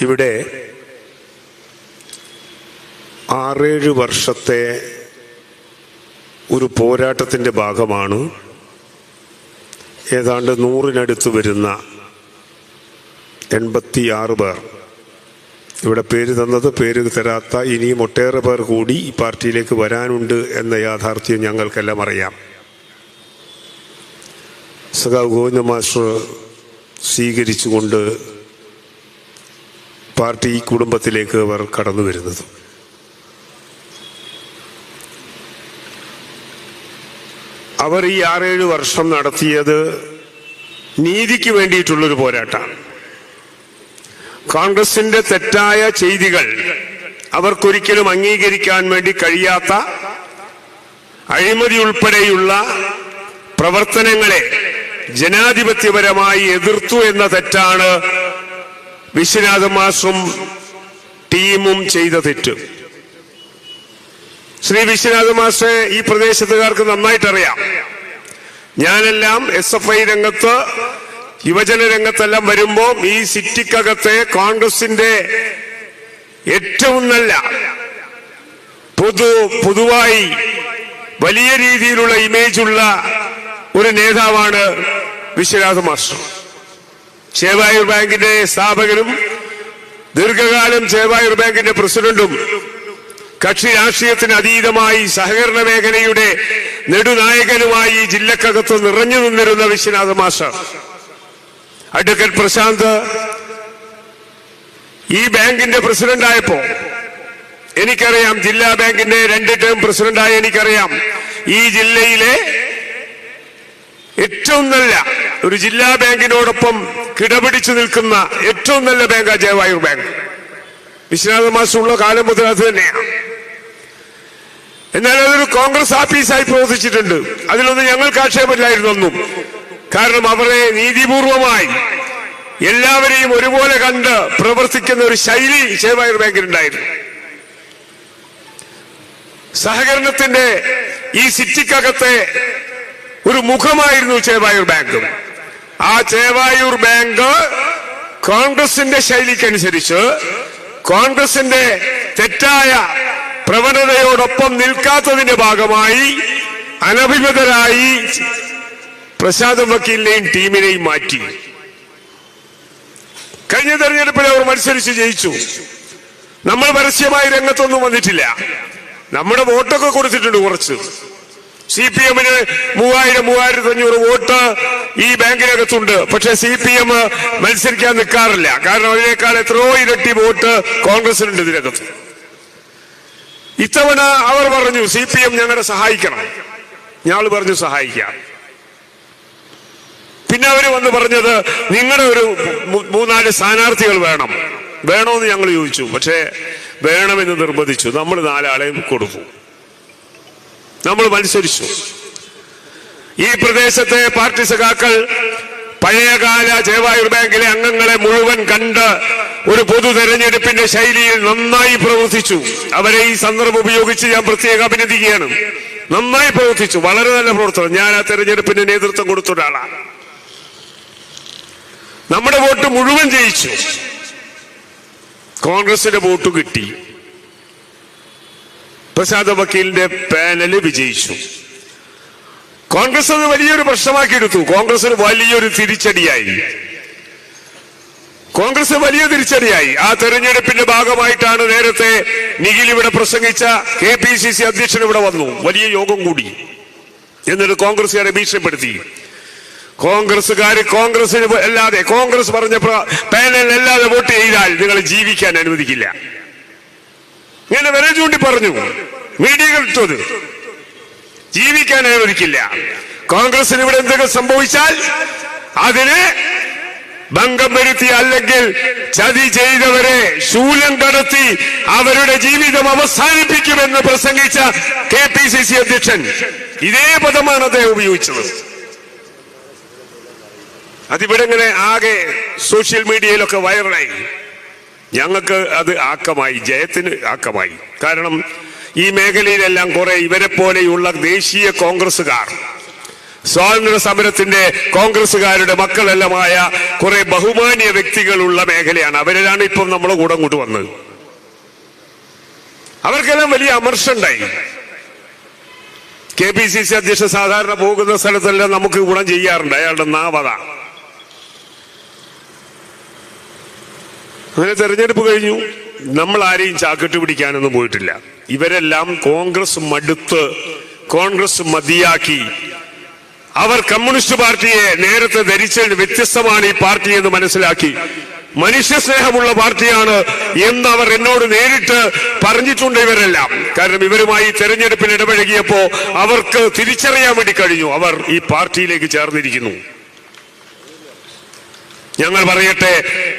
ഇവിടെ ആറേഴ് വർഷത്തെ ഒരു പോരാട്ടത്തിന്റെ ഭാഗമാണ് ഏതാണ്ട് നൂറിനടുത്ത് വരുന്ന എൺപത്തിയാറ് പേർ. ഇവിടെ പേര് തന്നത് പേര് തരാത്ത ഇനിയും ഒട്ടേറെ പേർ കൂടി ഈ പാർട്ടിയിലേക്ക് വരാനുണ്ട് എന്ന യാഥാർത്ഥ്യം ഞങ്ങൾക്കെല്ലാം അറിയാം. സഖാവ് ഗോവിന്ദ മാസ്റ്റർ സ്വീകരിച്ചുകൊണ്ട് പാർട്ടി കുടുംബത്തിലേക്ക് അവർ കടന്നു വരുന്നത്. അവർ ഈ ആറേഴ് വർഷം നടത്തിയത് നീതിക്ക് വേണ്ടിയിട്ടുള്ളൊരു പോരാട്ടമാണ്. കോൺഗ്രസിന്റെ തെറ്റായ ചെയ്തികൾ അവർക്കൊരിക്കലും അംഗീകരിക്കാൻ വേണ്ടി കഴിയാത്ത അഴിമതി ഉൾപ്പെടെയുള്ള പ്രവർത്തനങ്ങളെ ജനാധിപത്യപരമായി എതിർത്തു എന്ന തെറ്റാണ് വിശ്വനാഥ മാസും ടീമും ചെയ്ത തെറ്റ്. ശ്രീ വിശ്വനാഥ മാസ്റ്ററെ ഈ പ്രദേശത്തുകാർക്ക് നന്നായിട്ടറിയാം. ഞാനെല്ലാം എസ് എഫ് ഐ രംഗത്ത് യുവജന രംഗത്തെല്ലാം വരുമ്പോൾ ഈ സിറ്റിക്കകത്തെ കോൺഗ്രസിന്റെ ഏറ്റവും നല്ല പൊതു പൊതുവായി വലിയ രീതിയിലുള്ള ഇമേജുള്ള ഒരു നേതാവാണ് വിശ്വനാഥ മാസ്റ്റർ ചേവായൂർ ബാങ്കിന്റെ സ്ഥാപകനും ദീർഘകാലം ചേവായൂർ ബാങ്കിന്റെ പ്രസിഡന്റും കക്ഷി രാഷ്ട്രീയത്തിന് അതീതമായി സഹകരണ മേഖലയുടെ നെടുനായകനുമായി ജില്ലക്കകത്ത് നിറഞ്ഞു നിന്നിരുന്ന വിശ്വനാഥ മാസ്റ്റർ അഡ്വക്കേറ്റ് പ്രശാന്ത് ഈ ബാങ്കിന്റെ പ്രസിഡന്റായപ്പോ എനിക്കറിയാം ജില്ലാ ബാങ്കിന്റെ രണ്ട് ടേം പ്രസിഡന്റായ എനിക്കറിയാം. ഈ ജില്ലയിലെ ഏറ്റവും നല്ല ഒരു ജില്ലാ ബാങ്കിനോടൊപ്പം കിടപിടിച്ചു നിൽക്കുന്ന ഏറ്റവും നല്ല ബാങ്കാ ജയവായൂർ ബാങ്ക് വിശ്വനാഥ മാസമുള്ള കാലം മുതൽ അത് തന്നെയാണ്. എന്നാൽ അതൊരു കോൺഗ്രസ് ആഫീസായി പ്രവർത്തിച്ചിട്ടുണ്ട്. അതിലൊന്നും ഞങ്ങൾക്ക് ആക്ഷേപമില്ലായിരുന്നു ഒന്നും. കാരണം അവരെ നീതിപൂർവമായി എല്ലാവരെയും ഒരുപോലെ കണ്ട് പ്രവർത്തിക്കുന്ന ഒരു ശൈലി ചേവായൂർ ബാങ്കിനുണ്ടായിരുന്നു സഹകരണത്തിന്റെ ഈ സിറ്റിക്കകത്തെ ഒരു മുഖമായിരുന്നു ചേവായൂർ ബാങ്ക്. ആ ചേവായൂർ ബാങ്ക് കോൺഗ്രസിന്റെ ശൈലിക്കനുസരിച്ച് കോൺഗ്രസിന്റെ തെറ്റായ പ്രവണതയോടൊപ്പം നിൽക്കാത്തതിന്റെ ഭാഗമായി അനഭിമതരായി പ്രസാദ് വക്കീലിനെയും ടീമിനെയും മാറ്റി. കഴിഞ്ഞ തെരഞ്ഞെടുപ്പിൽ അവർ മത്സരിച്ച് ജയിച്ചു. നമ്മൾ പരസ്യമായി രംഗത്തൊന്നും വന്നിട്ടില്ല. നമ്മുടെ വോട്ടൊക്കെ കൊടുത്തിട്ടുണ്ട് കുറച്ച്. സി പി എമ്മിന് മൂവായിരം മൂവായിരത്തി അഞ്ഞൂറ് വോട്ട് ഈ ബാങ്കിനകത്തുണ്ട്. പക്ഷെ സി പി എം മത്സരിക്കാൻ നിൽക്കാറില്ല. കാരണം അതിനേക്കാൾ എത്രയോ ഇരട്ടി വോട്ട് കോൺഗ്രസിനുണ്ട് ഇതിനകത്ത്. ഇത്തവണ അവർ പറഞ്ഞു സി പി എം ഞങ്ങളെ സഹായിക്കണം. ഞങ്ങൾ പറഞ്ഞു സഹായിക്കാം പിന്നെ അവർ വന്ന് പറഞ്ഞത് നിങ്ങളുടെ ഒരു മൂന്നാൽ സ്ഥാനാർത്ഥികൾ വേണം. വേണമെന്ന് ഞങ്ങൾ ചോദിച്ചു. പക്ഷേ വേണമെന്ന് നിർബന്ധിച്ചു. നമ്മൾ നാലാളെയും കൊടുക്കും നമ്മൾ മത്സരിച്ചു. ഈ പ്രദേശത്തെ പാർട്ടി സഖാക്കൾ പഴയകാല ചേവായൂർ ബാങ്കിലെ അംഗങ്ങളെ മുഴുവൻ കണ്ട് ഒരു പൊതു തെരഞ്ഞെടുപ്പിന്റെ ശൈലിയിൽ നന്നായി പ്രവർത്തിച്ചു. അവരെ ഈ സന്ദർഭം ഉപയോഗിച്ച് ഞാൻ പ്രത്യേകം അഭിനന്ദിക്കുകയാണ്. നന്നായി പ്രവർത്തിച്ചു. വളരെ നല്ല പ്രവർത്തനം. ഞാൻ ആ തെരഞ്ഞെടുപ്പിന്റെ നേതൃത്വം കൊടുത്ത ഒരാളാണ്. നമ്മുടെ വോട്ട് മുഴുവൻ ജയിച്ചു. കോൺഗ്രസിന്റെ വോട്ട് കിട്ടി. പ്രസാദ് വക്കീലിന്റെ പാനൽ വിജയിച്ചു. കോൺഗ്രസ് അത് വലിയൊരു പ്രശ്നമാക്കി എടുത്തു കോൺഗ്രസിന് വലിയൊരു തിരിച്ചടിയായി. കോൺഗ്രസ് വലിയ തിരിച്ചടിയായി. ആ തെരഞ്ഞെടുപ്പിന്റെ ഭാഗമായിട്ടാണ് നേരത്തെ നിഖിൽ ഇവിടെ പ്രസംഗിച്ച കെ പി സി സി അധ്യക്ഷൻ ഇവിടെ വന്നു. വലിയ യോഗം കൂടി. എന്നിട്ട് കോൺഗ്രസുകാരെ ഭീഷണിപ്പെടുത്തി. കോൺഗ്രസുകാർ കോൺഗ്രസിന് അല്ലാതെ കോൺഗ്രസ് പറഞ്ഞ പേനല്ലാതെ വോട്ട് ചെയ്താൽ നിങ്ങൾ ജീവിക്കാൻ അനുവദിക്കില്ല. ഇങ്ങനെ വരെ ചൂണ്ടി പറഞ്ഞു. മീഡിയകൾ ഇട്ടത്. ജീവിക്കാൻ അനുവദിക്കില്ല. കോൺഗ്രസിന് ഇവിടെ എന്തെങ്കിലും സംഭവിച്ചാൽ അതിന് ഭംഗം വരുത്തി അല്ലെങ്കിൽ ചതി ചെയ്തവരെ ശൂലം കടത്തി അവരുടെ ജീവിതം അവസാനിപ്പിക്കുമെന്ന് പ്രസംഗിച്ച കെ പി സി സി അധ്യക്ഷൻ ഇതേ പദമാണ് അദ്ദേഹം ഉപയോഗിച്ചത്. അതിവിടെ ഇങ്ങനെ ആകെ സോഷ്യൽ മീഡിയയിലൊക്കെ വൈറലായി. ഞങ്ങൾക്ക് അത് ആക്കമായി ജയത്തിന് ആക്കമായി. കാരണം ഈ മേഖലയിലെല്ലാം കുറെ ഇവരെ പോലെയുള്ള ദേശീയ കോൺഗ്രസുകാർ സ്വാതന്ത്ര്യ സമരത്തിന്റെ കോൺഗ്രസുകാരുടെ മക്കളെല്ലാമായ കുറെ ബഹുമാന്യ വ്യക്തികളുള്ള മേഖലയാണ്. അവരിലാണ് ഇപ്പം നമ്മളെ കൂടെ അങ്ങോട്ട് വന്നത്. അവർക്കെല്ലാം വലിയ അമർഷുണ്ടായി. കെ പി സി സി അധ്യക്ഷൻ സാധാരണ പോകുന്ന സ്ഥലത്തെല്ലാം നമുക്ക് ഗുണം ചെയ്യാറുണ്ട്. അയാളുടെ നാവത അങ്ങനെ തെരഞ്ഞെടുപ്പ് കഴിഞ്ഞു. നമ്മൾ ആരെയും ചാക്കിട്ട് പിടിക്കാനൊന്നും പോയിട്ടില്ല. ഇവരെല്ലാം കോൺഗ്രസ് മടുത്ത് കോൺഗ്രസ് മതിയാക്കി. അവർ കമ്മ്യൂണിസ്റ്റ് പാർട്ടിയെ നേരത്തെ ധരിച്ചതിന് വ്യത്യസ്തമാണ് ഈ പാർട്ടി എന്ന് മനസ്സിലാക്കി. മനുഷ്യസ്നേഹമുള്ള പാർട്ടിയാണ് എന്ന് അവർ എന്നോട് നേരിട്ട് പറഞ്ഞിട്ടുണ്ട് ഇവരെല്ലാം. കാരണം ഇവരുമായി തെരഞ്ഞെടുപ്പിൽ ഇടപഴകിയപ്പോ അവർക്ക് തിരിച്ചറിയാൻ വേണ്ടി കഴിഞ്ഞു. അവർ ഈ പാർട്ടിയിലേക്ക് ചേർന്നിരിക്കുന്നു. ഞങ്ങൾ പറയട്ടെ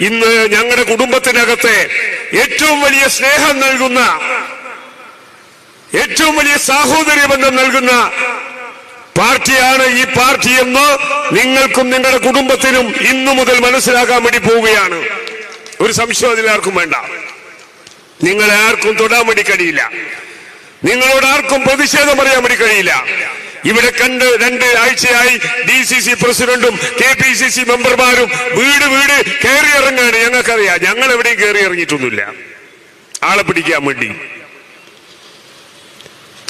ഇന്ന് ഞങ്ങളുടെ കുടുംബത്തിനകത്തെ ഏറ്റവും വലിയ സ്നേഹം നൽകുന്ന ഏറ്റവും വലിയ സാഹോദര്യ ബന്ധം നൽകുന്ന പാർട്ടിയാണ് ഈ പാർട്ടി എന്ന് നിങ്ങൾക്കും നിങ്ങളുടെ കുടുംബത്തിനും ഇന്നു മുതൽ മനസ്സിലാക്കാൻ വേണ്ടി പോവുകയാണ്. ഒരു സംശയം അതിലാർക്കും വേണ്ട. നിങ്ങളെ ആർക്കും തൊടാൻ വേണ്ടി കഴിയില്ല. നിങ്ങളോട് ആർക്കും പ്രതിഷേധം പറയാൻ വേണ്ടി കഴിയില്ല. ഇവിടെ കണ്ട് രണ്ട് ആഴ്ചയായി ഡി സി സി പ്രസിഡന്റും കെ പി സി സി മെമ്പർമാരും വീട് വീട് കയറി ഞങ്ങൾക്കറിയാം. ഞങ്ങൾ എവിടെയും കയറി ഇറങ്ങിയിട്ടൊന്നുമില്ല. ആളെ പിടിക്കാൻ വേണ്ടി.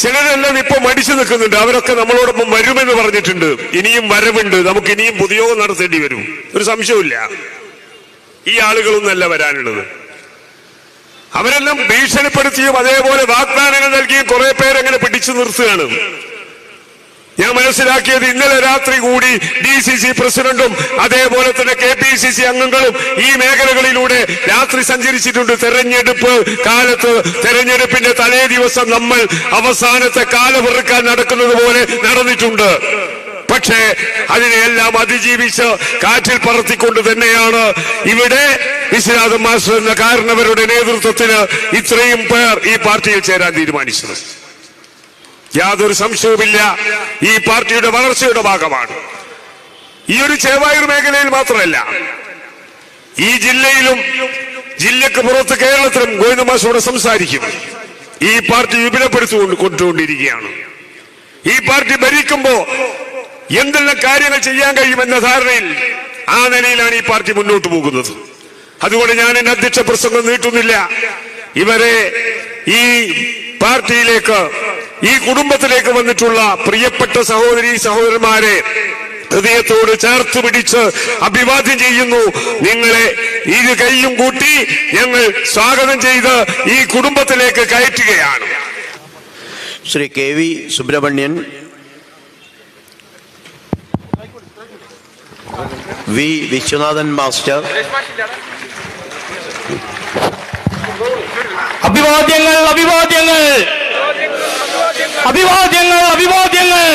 ചിലരെല്ലാം ഇപ്പൊ മടിച്ചു നിൽക്കുന്നുണ്ട്. അവരൊക്കെ നമ്മളോടൊപ്പം വരുമെന്ന് പറഞ്ഞിട്ടുണ്ട്. ഇനിയും വരവുണ്ട്. നമുക്ക് ഇനിയും പൊതുയോഗം നടത്തേണ്ടി വരും. ഒരു സംശയമില്ല ഈ ആളുകളൊന്നല്ല വരാനുള്ളത്. അവരെല്ലാം ഭീഷണിപ്പെടുത്തിയും അതേപോലെ വാഗ്ദാനങ്ങൾ നൽകിയും കുറെ പേരെങ്ങനെ പിടിച്ചു നിർത്തുകയാണ്. ഞാൻ മനസ്സിലാക്കിയത് ഇന്നലെ രാത്രി കൂടി ഡി സി സി പ്രസിഡന്റും അതേപോലെ തന്നെ കെ പി സി സി അംഗങ്ങളും ഈ മേഖലകളിലൂടെ രാത്രി സഞ്ചരിച്ചിട്ടുണ്ട്. തെരഞ്ഞെടുപ്പ് കാലത്ത് തെരഞ്ഞെടുപ്പിന്റെ തലേ ദിവസം നമ്മൾ അവസാനത്തെ കാലവെറുക്കാൻ നടക്കുന്നത് പോലെ നടന്നിട്ടുണ്ട്. പക്ഷേ അതിനെയെല്ലാം അതിജീവിച്ച് കാറ്റിൽ പറത്തിക്കൊണ്ട് തന്നെയാണ് ഇവിടെ വിശ്വനാഥ മാസ്റ്റർ എന്ന കാരണവരുടെ നേതൃത്വത്തിന് ഇത്രയും പേർ ഈ പാർട്ടിയിൽ ചേരാൻ തീരുമാനിച്ചത്. യാതൊരു സംശയവുമില്ല. ഈ പാർട്ടിയുടെ വളർച്ചയുടെ ഭാഗമാണ്. ഈ ഒരു ചേവായൂർ മേഖലയിൽ മാത്രമല്ല ഈ ജില്ലയിലും ജില്ലക്ക് പുറത്ത് കേരളത്തിലും ഗോവിന്ദമാസോടെ സംസാരിക്കും. ഈ പാർട്ടി വിപുലപ്പെടുത്തുകൊണ്ട് കൊണ്ടുകൊണ്ടിരിക്കുകയാണ്. ഈ പാർട്ടി ഭരിക്കുമ്പോ എന്തെല്ലാം കാര്യങ്ങൾ ചെയ്യാൻ കഴിയുമെന്ന ധാരണയിൽ ആ നിലയിലാണ് ഈ പാർട്ടി മുന്നോട്ട് പോകുന്നത്. അതുകൊണ്ട് ഞാൻ എന്റെ അധ്യക്ഷ പ്രസംഗം നീട്ടുന്നില്ല. ഇവരെ ഈ പാർട്ടിയിലേക്ക് ഈ കുടുംബത്തിലേക്ക് വന്നിട്ടുള്ള പ്രിയപ്പെട്ട സഹോദരി സഹോദരന്മാരെ ഹൃദയത്തോട് ചേർത്ത് പിടിച്ച് അഭിവാദ്യം ചെയ്യുന്നു. നിങ്ങളെ ഇരു കൈയും കൂട്ടി ഞങ്ങൾ സ്വാഗതം ചെയ്ത് ഈ കുടുംബത്തിലേക്ക് കയറ്റുകയാണ്. Shri K V Subrahmanyan V Viswanathan master അഭിവാദ്യങ്ങൾ അഭിവാദ്യങ്ങൾ അഭിവാദ്യങ്ങൾ അഭിവാദ്യങ്ങൾ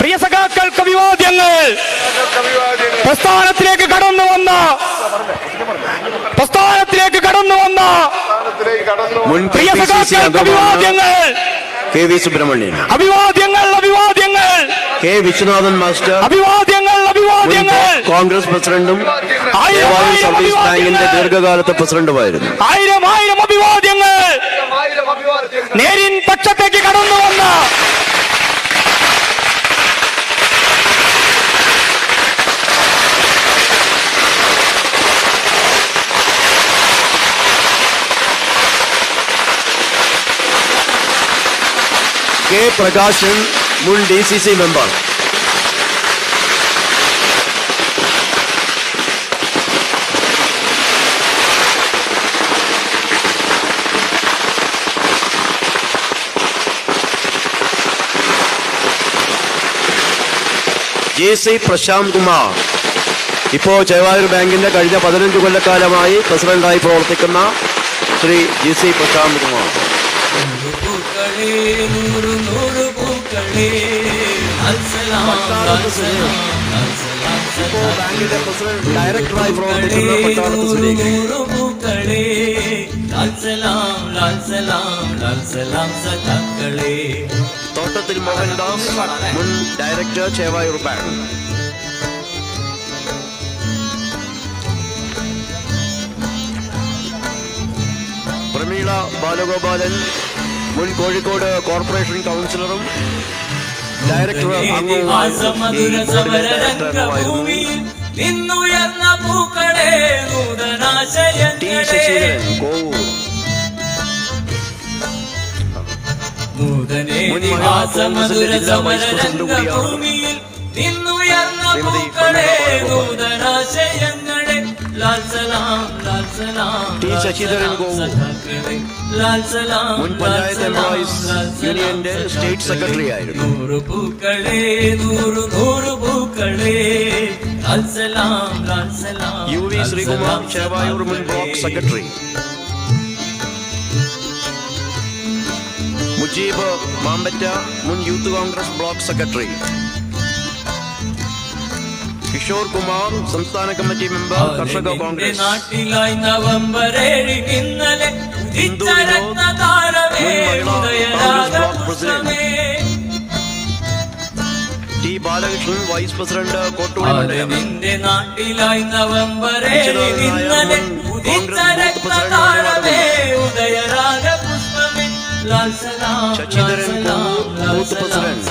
പ്രിയ സഖാക്കൾക്ക് പ്രസ്ഥാനത്തിലേക്ക് കടന്നു വന്ന പ്രസ്ഥാനത്തിലേക്ക് കടന്നു വന്ന അഭിവാദ്യങ്ങൾ. കെ. വി. സുബ്രഹ്മണ്യൻ. അഭിവാദ്യങ്ങൾ അഭിവാദ്യങ്ങൾ. കെ. വിശ്വനാഥൻ മാസ്റ്റർ. അഭിവാദ്യങ്ങൾ അഭിവാദ്യങ്ങൾ. കോൺഗ്രസ് പ്രസിഡന്റും സർവീസ് ബാങ്കിന്റെ ദീർഘകാലത്തെ പ്രസിഡന്റുമായിരുന്നു. ആയിരം ആയിരം അഭിവാദ്യങ്ങൾ. നേരിൻ പക്ഷത്തേക്ക് കടന്നു വന്ന പ്രകാശൻ മുൻ D C C member J C Prashanth Kumar. ഇപ്പോൾ ജയവാദൂർ ബാങ്കിന്റെ കഴിഞ്ഞ പതിനഞ്ച് കൊല്ലക്കാലമായി പ്രസിഡന്റായി പ്രവർത്തിക്കുന്ന ശ്രീ ജി സി പ്രശാന്ത് കുമാർ. പൂക്കളേ നൂറ് നൂറ് പൂക്കളേ. ഡയറക്ടറായി പൂക്കളേ നൂറ് സുരേഖ് നൂറ് പൂക്കളേ. ലാൽസലാം ലാൽസലാം ലാൽസലാം സഖാക്കളേ. തോട്ടത്തിൽ മോഹൻദാസ് മുൻ ഡയറക്ടർ ചേവായൂർ ബാങ്ക് പ്രമീള ബാലഗോപാലൻ മുൻ കോഴിക്കോട് കോർപ്പറേഷൻ കൗൺസിലറും ഡയറക്ടറും നിന്നുയർന്ന പൂക്കളെ നൂതനേ നിന്നുയർന്ന പൂക്കളെ പ്രമീള ബാലഗോപാൽ. നൂതനാശയങ്ങളെ ഗോവു മുൻ പഞ്ചായത്ത് എംപ്ലോയീസ് യൂണിയന്റെ സ്റ്റേറ്റ് സെക്രട്ടറി ആയിരുന്നു. നൂറ് പൂക്കളേ നൂറ് നൂറ് പൂക്കളേ യു വി ശ്രീകുമാർ ചേവായൂർ മുൻ ബ്ലോക്ക്. സെക്രട്ടറി മുജീബ് മാമ്പറ്റ മുൻ youth Congress block secretary Kishore Kumar സംസ്ഥാന കമ്മിറ്റി മെമ്പർ കർഷക കോൺഗ്രസ്. നാട്ടിലായി നവംബർ ഏഴ് ഇന്നലെ Hindu president. T Balakrishnan vice president Kottoor നിന്റെ നാട്ടിലായി നവംബർ ഏഴ് ഇന്നലെ ശശിധരൻ ബൂത്ത് പ്രസിഡന്റ്.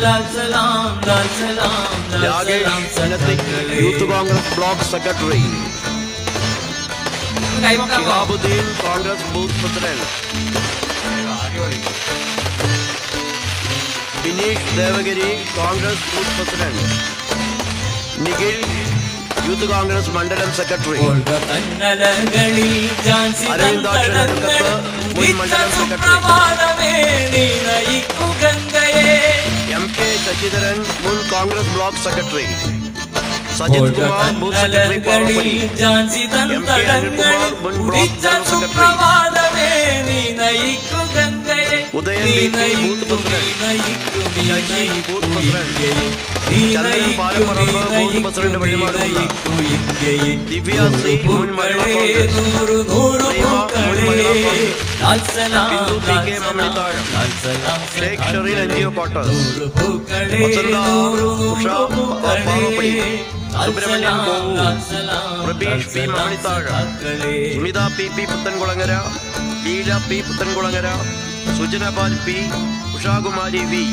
സഖാക്കളെ. ലാൽ സലാം ലാൽ സലാം ലാൽ രാകേഷ് സലാം ഇനത്തിക് സഖാക്കളെ. യൂത്ത് കോൺഗ്രസ് ബ്ലോക്ക് സെക്രട്ടറി കൈവക്കാൻ പോ. Shihabuddin Congress booth president Bineesh Devagiri Congress booth president Nikhil youth Congress മണ്ഡലം സെക്രട്ടറി ഓൾഗ തന്നലകളിൽ ഝാൻസി അരവിന്ദാക്ഷൻ തന്തടങ്ങൾ അടുക്കത്ത് മുൻ മണ്ഡലം സെക്രട്ടറി. എം കെ ശശിധരൻ മുൻ Congress block secretary Sajith Kumar booth secretary തന്നലകളിൽ Parappally Jhansi തന്തടങ്ങൾ മുൻ ബ്ലോക്ക് ജനറൽ സെക്രട്ടറി. സുപ്രഭാതമേ നീ നയിക്കു ഗംഗയെ ഉദയൻ നീ വി. പി. നയിക്കു ബൂത്ത് നീ പ്രസിഡന്റ്. നയിക്കു നീ ശശി നയിക്കു ബൂത്ത് പ്രസിഡന്റ്. ഇന്ത്യയെ നീ ചന്ദ്രൻ നയിക്കു പാലപ്പറമ്പ് നീ ബൂത്ത് നയിക്കു പ്രസിഡന്റ് നീ വഴിമാടുന്ന. നയിക്കു ഇന്ത്യയെ ദിവ്യ സി മുൻ മഹിളാ കോൺഗ്രസ് നൂറ് നൂറ് പ്രീമ മുൻ പൂക്കളെ മഹിളാ കോൺഗ്രസ്. ലാൽ സലാം ബിന്ദു പി. ലാൽ കെ. സലാം മമ്മിത്താഴം. ലാൽ സലാം ഷേഖ് ഷെറീൻ എൻജിഒ ക്വാർട്ടേഴ്സ് നൂറ് പൂക്കളെ വസന്ത, നൂറ് ഉഷ, നൂറ് പൂക്കളെ പാറപ്പള്ളി. ലാൽ സുബ്രഹ്മണ്യൻ സലാം, കോവൂർ. ലാൽ സലാം, പ്രബീഷ് പി. സലാം Mammithazham. P P Puthenkulangara Leela P Puthenkulangara Sujana പാൽ P Ushakumari V.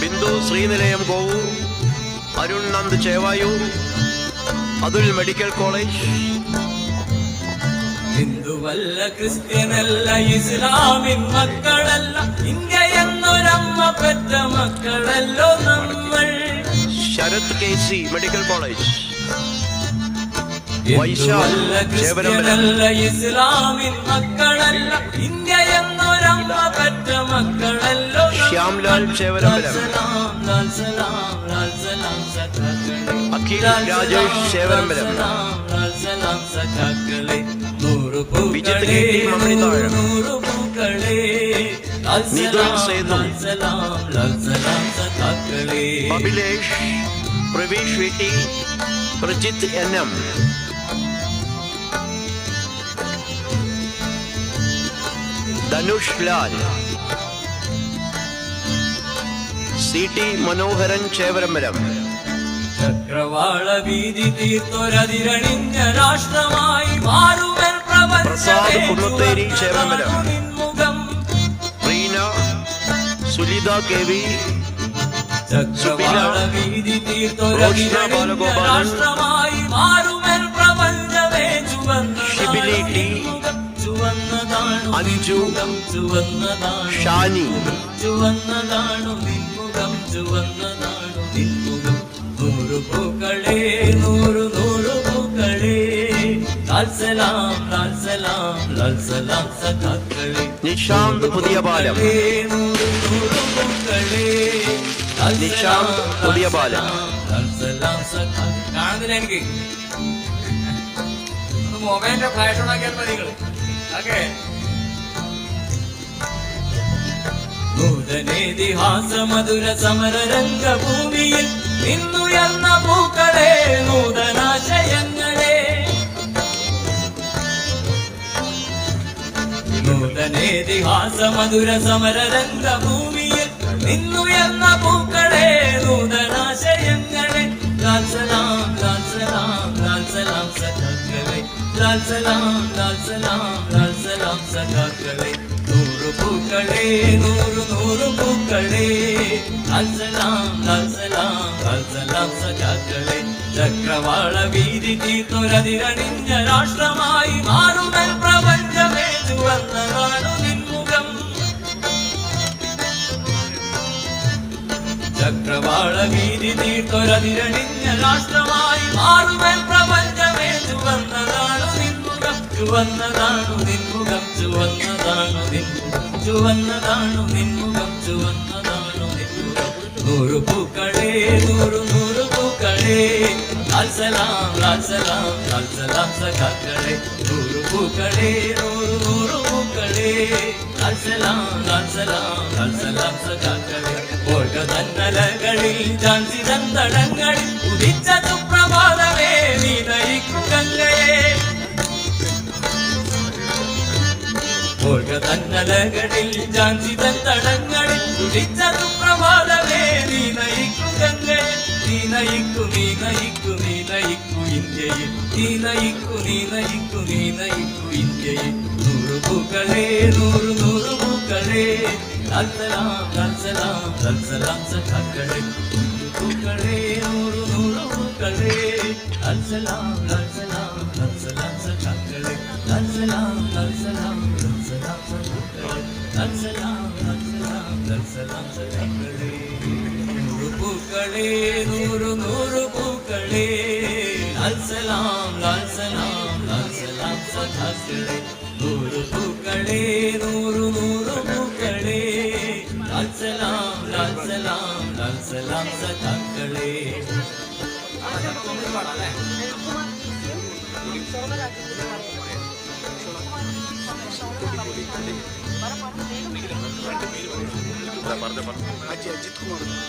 Bindu Sreenilayam Kovoor Arun Nand Chevayur Athul medical college. ഹിന്ദുവല്ല ക്രിസ്ത്യനല്ല ഇസ്ലാമിൻ മക്കളല്ല ഇന്ത്യ എന്നൊരമ്മ പെറ്റ മക്കളല്ലോ നമ്മൾ. Sharath K C medical college. ക്രിസ്ത്യനല്ല ഇസ്ലാമിൻ മക്കളല്ല ഇന്ത്യ എന്നൊരമ്മ പറ്റ മക്കളല്ലോ. ശ്യാംലാൽ. അഖിൽ രാജേഷ്. നൂറ് പൂക്കളെ. നൂറ് പൂക്കളെ സഖാക്കളെ. Abhilesh Praveesh V T Prajith N M Dhanush Lal C T Manoharan Chevarambalam ചക്രവാള വീതി തീർത്തൊരതിരണിഞ്ഞ രാഷ്ട്രമായി മാറുവൻ പ്രസാദ് കുന്നത്തേരി. നിൻമുഖം റീന സുലിത കെ വി ചക്രവാള വീതി തീർത്തൊരതിരണിഞ്ഞ. രാഷ്ട്രമായി മാറുവൻ പ്രപഞ്ചമേ ചുവന്ന ഷിബിലി ടി. ചുവന്നതാണു. ഷാനി. ചുവന്നതാണു നിൻമുഖം ചുവന്നതാണു നിൻമുഖം നൂറു പൂക്കളെ നൂറു നൂറു പൂക്കളെ. ലാൽ സലാം ലാൽ സലാം സഖാക്കളെ. നിശാന്ത് പുതിയ ബാലം. നൂറു നൂറു പൂക്കളെ. നിശാന്ത് പുതിയ ബാലം. പാലം. സലാം, ലാൽ സഖാക്കളെ. കാണുന്നില്ല എനിക്ക്. മൊബൈലിന്റെ ഫ്ലാഷ് ഉണ്ടാക്കിയാൽ മതി ഓക്കേ. നൂതനേതിഹാസ മധുര സമര രംഗഭൂമിയിൽ നിന്നുയർന്ന പൂക്കളെ നൂതനാശയങ്ങളെ. നൂതനേതിഹാസ മധുര സമര രംഗഭൂമിയിൽ നിന്നുയർന്ന പൂക്കളെ നൂതനാശയങ്ങളെ. ലാൽ സലാം ലാൽ സലാം സഖാക്കളെ. ലാൽ സലാം ലാൽ സഖാക്കളെ. നൂറ് നൂറ് നൂറ് പൂക്കളെ ലാൽസലാം ലാൽസലാം ലാൽസലാം സഖാക്കളെ. ചക്രവാള വീതി തീർത്തൊരതിരണിഞ്ഞ രാഷ്ട്രമായി മാറുമൽ പ്രപഞ്ചമേ ചുവന്നതാണു നിൻമുഖം. ചക്രവാള വീതി തീർത്തൊരതിരണിഞ്ഞ രാഷ്ട്രമായി ചുവന്നതാണു നിൻമുഖം ചുവന്നതാണു നിൻമുഖം ചുവന്നതാണു നിൻമുഖം ചുവന്നതാണു നിൻമുഖം ചുവന്നതാണു നിൻമുഖം നൂറു പൂക്കളേ. നൂറു നൂറു പൂക്കളേ ലാൽസലാം ലാൽസലാം ലാൽസലാം സഖാക്കളെ. നൂറു പൂക്കളേ നൂറു നൂറു പൂക്കളേ. ലാൽസലാം ലാൽസലാം ലാൽസലാം സഖാക്കളെ. ഓർക്ക തന്നലകളിൽ ജാൻസി തന്തടങ്ങളിൽ ഉദിച്ച സുപ്രഭാതമേ നീ നയിക്കും ഗംഗയെ. ഓർക്ക തന്നലകളിൽ ജാൻസി തന്തടങ്ങളിൽ ഉദിച്ച സുപ്രഭാതമേ നീ നയിക്കും ഗംഗയെ നീ നയിക്കു നീ നയിക്കു നീ നയിക്കു ഇന്ത്യയിൽ നീ നയിക്കു നീ നയിക്കു നീ നയിക്കു ഇന്ത്യയിൽ നൂറു പൂക്കളെ നൂറു നൂറു പൂക്കളെ ലാൽസലാം ലാൽസലാം ലാൽസലാം സഖാക്കളെ നൂറു പൂക്കളെ നൂറു നൂറു പൂക്കളെ ലാൽസലാം ലാൽസലാം ലാൽസലാം സഖാക്കളെ ലാൽസലാം ലാൽസലാം ലാൽസലാം സഖാക്കളെ നൂറു പൂക്കളെ നൂറു നൂറു പൂക്കളെ ലാൽസലാം ലാൽസലാം ലാൽസലാം സഖാക്കളെ. നൂറു പൂക്കളെ നൂറു നൂറു പൂക്കളെ ലാൽസലാം ലാൽസലാം ലാൽസലാം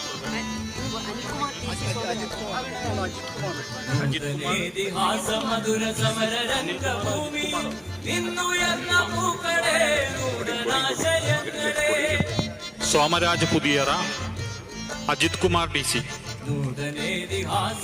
സഖാക്കളെ ഇതിഹാസ മധുര സമര രംഗഭൂമി നിന്നുയർന്ന പൂക്കളെ നൂതനാശയങ്ങളെ സോമരാജ് പുതിയറ അജിത് കുമാർ ഡി സി. നൂതനേതിഹാസ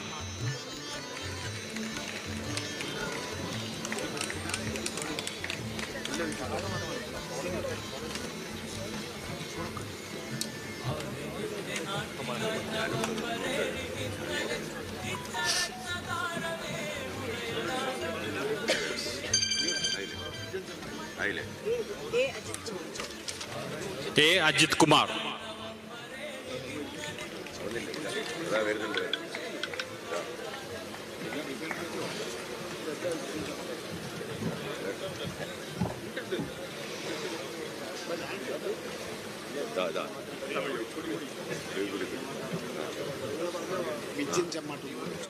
ലാൽസലാം സഖാക്കളെ വിജയൻ